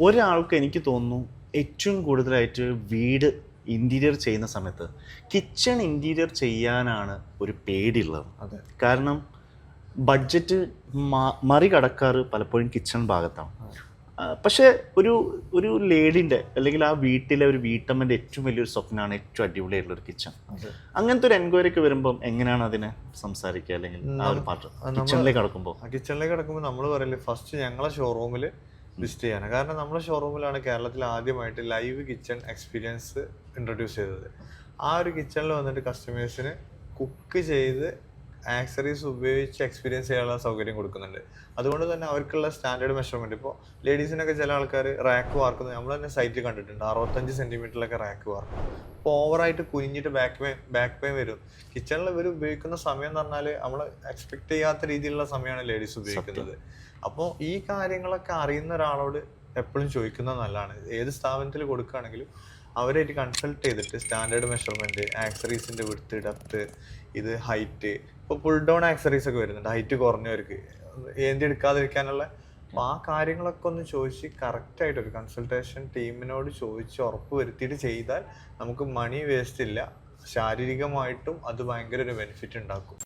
ഒരാൾക്ക് എനിക്ക് തോന്നുന്നു ഏറ്റവും കൂടുതലായിട്ട് വീട് ഇന്റീരിയർ ചെയ്യുന്ന സമയത്ത് കിച്ചൺ ഇന്റീരിയർ ചെയ്യാനാണ് ഒരു പേടിയുള്ളത്. അതെ. കാരണം ബഡ്ജറ്റ് മറികടക്കാറ് പലപ്പോഴും കിച്ചൺ ഭാഗത്താണ്. പക്ഷേ ഒരു ഒരു ലേഡിന്റെ അല്ലെങ്കിൽ ആ വീട്ടിലെ ഒരു വീട്ടമ്മന്റെ ഏറ്റവും വലിയൊരു സ്വപ്നമാണ് ഏറ്റവും അടിപൊളിയായിട്ടുള്ള ഒരു കിച്ചൺ അങ്ങനത്തെ ഒരു എൻക്വയറി ഒക്കെ വരുമ്പം എങ്ങനെയാണ് അതിനെ സംസാരിക്കുക അല്ലെങ്കിൽ ആ ഒരു പാട്ട് കിച്ചണിലേക്ക് കടക്കുമ്പോൾ കിച്ചണിലേക്ക് കിടക്കുമ്പോൾ നമ്മൾ പറയില്ലേ ഫസ്റ്റ് ഞങ്ങളെ ഷോറൂമിൽ വിസിറ്റ് ചെയ്യാനാണ്. കാരണം നമ്മുടെ ഷോറൂമിലാണ് കേരളത്തിൽ ആദ്യമായിട്ട് ലൈവ് കിച്ചൺ എക്സ്പീരിയൻസ് ഇൻട്രൊഡ്യൂസ് ചെയ്തത്. ആ ഒരു കിച്ചണിൽ വന്നിട്ട് കസ്റ്റമേഴ്സിന് കുക്ക് ചെയ്ത് ആക്സറീസ് ഉപയോഗിച്ച് എക്സ്പീരിയൻസ് ചെയ്യാനുള്ള സൗകര്യം കൊടുക്കുന്നുണ്ട്. അതുകൊണ്ട് തന്നെ അവർക്കുള്ള സ്റ്റാൻഡേർഡ് മെഷർമെന്റ് ഇപ്പോൾ ലേഡീസിനൊക്കെ ചില ആൾക്കാർ റാക്ക് വാർക്കുന്നത് നമ്മൾ തന്നെ സൈറ്റിൽ കണ്ടിട്ടുണ്ട്. അറുപത്തഞ്ച് സെന്റിമീറ്ററിലൊക്കെ റാക്ക് വാർക്കും. അപ്പോൾ ഓവറായിട്ട് കുനിഞ്ഞിട്ട് ബാക്ക് പെയിൻ ബാക്ക് പെയിൻ വരും. കിച്ചണിൽ ഇവർ ഉപയോഗിക്കുന്ന സമയം എന്ന് പറഞ്ഞാൽ നമ്മൾ എക്സ്പെക്ട് ചെയ്യാത്ത രീതിയിലുള്ള സമയമാണ് ലേഡീസ് ഉപയോഗിക്കുന്നത്. അപ്പോൾ ഈ കാര്യങ്ങളൊക്കെ അറിയുന്ന ഒരാളോട് എപ്പോഴും ചോദിക്കുന്നത് നല്ലതാണ്. ഏത് സ്ഥാപനത്തിൽ കൊടുക്കുകയാണെങ്കിലും അവരായിട്ട് കൺസൾട്ട് ചെയ്തിട്ട് സ്റ്റാൻഡേർഡ് മെഷർമെന്റ് ആക്സറീസിന്റെ വിടുത്ത് ഡെപ്ത് ഇത് ഹൈറ്റ് ഇപ്പോൾ പുൾ ഡൗൺ ആക്സറീസ് ഒക്കെ വരുന്നുണ്ട്. ഹൈറ്റ് കുറഞ്ഞവർക്ക്. ഏന്തി എടുക്കാതിരിക്കാനുള്ള അപ്പോൾ ആ കാര്യങ്ങളൊക്കെ ഒന്ന് ചോദിച്ച് കറക്റ്റ് ആയിട്ട് ഒരു കൺസൾട്ടേഷൻ ടീമിനോട് ചോദിച്ച് ഉറപ്പ് വരുത്തിയിട്ട് ചെയ്താൽ നമുക്ക് മണി വേസ്റ്റ് ഇല്ല. ശാരീരികമായിട്ടും അത് ഭയങ്കര ഒരു ബെനിഫിറ്റ് ഉണ്ടാക്കും.